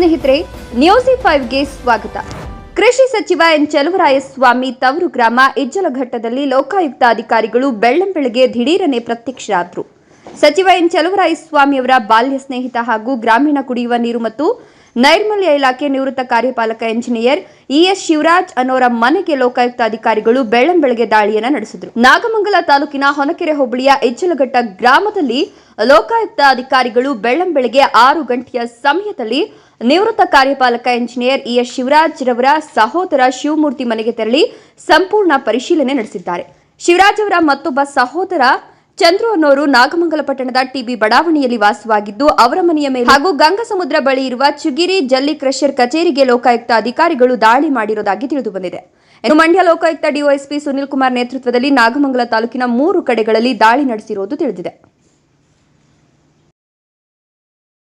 ಸ್ನೇಹಿತರೆ ನ್ಯೂಸಿ ಫೈವ್ಗೆ ಸ್ವಾಗತ. ಕೃಷಿ ಸಚಿವ ಎನ್. ಚಲುವರಾಯಸ್ವಾಮಿ ತವರು ಗ್ರಾಮ ಇಜ್ಜಲಘಟ್ಟದಲ್ಲಿ ಲೋಕಾಯುಕ್ತ ಅಧಿಕಾರಿಗಳು ಬೆಳ್ಳಂಬೆಳಗ್ಗೆ ದಿಢೀರನೆ ಪ್ರತ್ಯಕ್ಷರಾದರು. ಸಚಿವ ಎನ್ ಚಲುವರಾಯಸ್ವಾಮಿಯವರ ಬಾಲ್ಯ ಸ್ನೇಹಿತ ಹಾಗೂ ಗ್ರಾಮೀಣ ಕುಡಿಯುವ ನೀರು ಮತ್ತು ನೈರ್ಮಲ್ಯ ಇಲಾಖೆ ನಿವೃತ್ತ ಕಾರ್ಯಪಾಲಕ ಎಂಜಿನಿಯರ್ ಇಎಸ್ ಶಿವರಾಜ್ ಅನ್ನೋರ ಮನೆಗೆ ಲೋಕಾಯುಕ್ತ ಅಧಿಕಾರಿಗಳು ಬೆಳ್ಳಂಬೆಳಗ್ಗೆ ದಾಳಿಯನ್ನು ನಡೆಸಿದರು. ನಾಗಮಂಗಲ ತಾಲೂಕಿನ ಹೊನಕೆರೆ ಹೋಬಳಿಯ ಎಚ್ಚಲಘಟ್ಟ ಗ್ರಾಮದಲ್ಲಿ ಲೋಕಾಯುಕ್ತ ಅಧಿಕಾರಿಗಳು ಬೆಳ್ಳಂಬೆಳಗ್ಗೆ ಆರು ಗಂಟೆಯ ಸಮಯದಲ್ಲಿ ನಿವೃತ್ತ ಕಾರ್ಯಪಾಲಕ ಎಂಜಿನಿಯರ್ ಇಎಸ್ ಶಿವರಾಜ್ ರವರ ಸಹೋದರ ಶಿವಮೂರ್ತಿ ಮನೆಗೆ ತೆರಳಿ ಸಂಪೂರ್ಣ ಪರಿಶೀಲನೆ ನಡೆಸಿದ್ದಾರೆ. ಶಿವರಾಜ್ ಅವರ ಮತ್ತೊಬ್ಬ ಸಹೋದರ ಚಂದ್ರು ಅನ್ನೋರು ನಾಗಮಂಗಲ ಪಟ್ಟಣದ ಟಿಬಿ ಬಡಾವಣೆಯಲ್ಲಿ ವಾಸವಾಗಿದ್ದು, ಅವರ ಮನೆಯ ಮೇಲೆ ಹಾಗೂ ಗಂಗಸಮುದ್ರ ಬಳಿ ಇರುವ ಚುಗಿರಿ ಜಲ್ಲಿ ಕ್ರಷರ್ ಕಚೇರಿಗೆ ಲೋಕಾಯುಕ್ತ ಅಧಿಕಾರಿಗಳು ದಾಳಿ ಮಾಡಿರುವುದಾಗಿ ತಿಳಿದು ಬಂದಿದೆ ಮಂಡ್ಯ ಲೋಕಾಯುಕ್ತ ಡಿವೈಎಸ್ಪಿ ಸುನಿಲ್ ಕುಮಾರ್ ನೇತೃತ್ವದಲ್ಲಿ ನಾಗಮಂಗಲ ತಾಲೂಕಿನ ಮೂರು ಕಡೆಗಳಲ್ಲಿ ದಾಳಿ ನಡೆಸಿರುವುದು ತಿಳಿದಿದೆ.